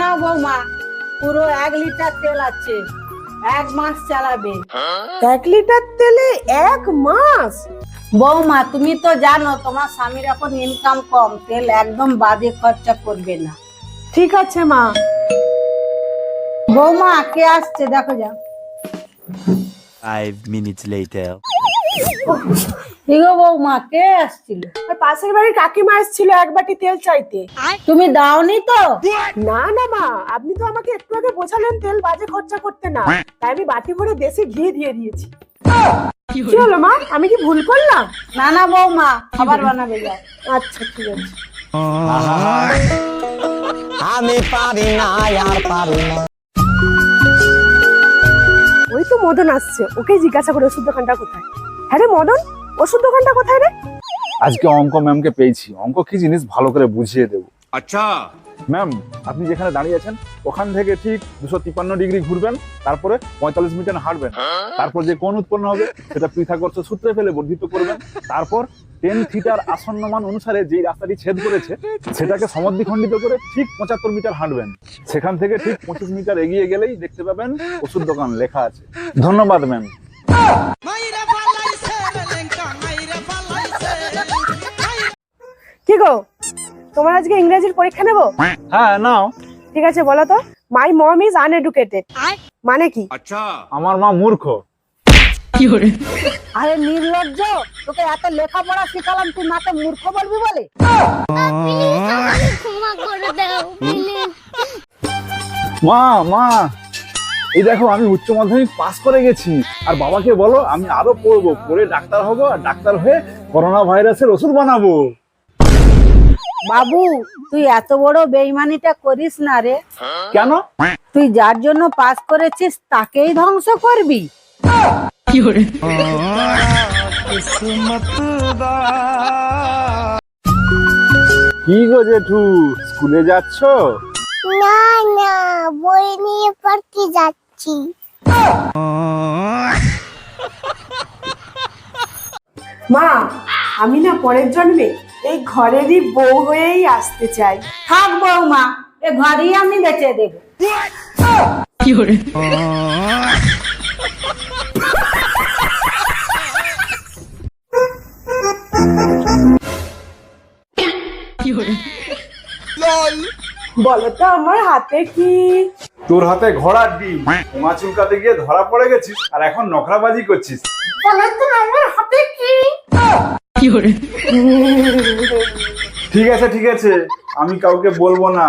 নাও বৌমা পুরো এক লিটার তেল আছে এক মাস চালাবে। এক লিটার তেলে এক মাস? বৌমা তুমি তো জানো তোমার স্বামীর এখন ইনকাম কম তেল একদম বাজে খরচা করবে না। ঠিক আছে মা। বৌমা কে আসছে? দেখো যা Five minutes later. বৌমা কে আসছিল? আর পাশের বাড়ির কাকিমা এসেছিল এক বাটি তেল চাইতে। তুমি দাওনি তো? না না মা আপনি তো আমাকে একটু আগে বোঝালেন তেল বাজে খরচা করতে না। তাই আমি বাটি ভরে দেশি ঘি দিয়ে দিয়েছি। কি হলো মা? আমি কি ভুল করলাম? না না বৌমা খাবার বানাবে যাও। আচ্ছা ঠিক আছে। আমি পারি না আর পারি না। ওই তো মদন আসছে ওকে জিজ্ঞাসা করে ওষুধ দোকানটা কোথায়? হ্যাঁ রে মদন? ওষুধ দোকানটা কোথায় রে? আজকে অঙ্ক ম্যামকে পেয়েছি। অঙ্ক কি জিনিস ভালো করে বুঝিয়ে দেব। আচ্ছা। ম্যাম আপনি যেখানে দাঁড়িয়ে আছেন ওখান থেকে ঠিক দুশো তিপ্পান্ন ডিগ্রি ঘুরবেন তারপরে পঁয়তাল্লিশ মিটার হাঁটবেন। হ্যাঁ? তারপর যে কোন উৎপন্ন হবে সেটা পৃথাগর্ষ সূত্রে ফেলে বর্ধিত করবেন। তারপর টেন থিটার আসন্ন মান অনুসারে যেই রাস্তাটি ছেদ করেছে সেটাকে সমদ্বিখণ্ডিত করে ঠিক পঁচাত্তর মিটার হাঁটবেন। সেখান থেকে ঠিক পঁচিশ মিটার এগিয়ে গেলেই দেখতে পাবেন ওষুধ দোকান লেখা আছে। ধন্যবাদ ম্যাম। তোমার আজকে ইংরেজির পরীক্ষা নেব? হ্যাঁ নাও। ঠিক আছে বলো তো। মাই মম ইজ আনএডুকেটেড মানে কি? আচ্ছা। আমার মা মূর্খ। আরে নির্লজ্জ তোকে এত লেখাপড়া শিখালাম তুই মাকে মূর্খ বলবি বলে? মা মা এই দেখো আমি উচ্চ মাধ্যমিক পাস করে গেছি। আর বাবাকে বলো আমি আরও পড়ব। পড়ে ডাক্তার হব আর ডাক্তার হয়ে করোনা ভাইরাসের ওষুধ বানাবো। বাবু তুই এত বড় বেইমানিটা করিস না রে। কেন? তুই যার জন্য পাস করেছিস তাকেই ধ্বংস করবি। কি গো জেঠু স্কুলে যাচ্ছ? না না বই নিয়ে পড়তে যাচ্ছি। মা আমি না পরের জন্মে এই ঘরেরই বউ হয়েই আসতে চাই। থাক বৌমা এ ঘরেই আমি বেঁচে দেবো। বলো তো আমার হাতে কি? তোর হাতে ঘোড়ার ডিম। মা চুলকাতে গিয়ে ধরা পড়ে গেছিস আর এখন নখরাবাজি করছিস। বলো তো আমার হাতে কি? ঠিক আছে ঠিক আছে। আমি কাউকে বলব না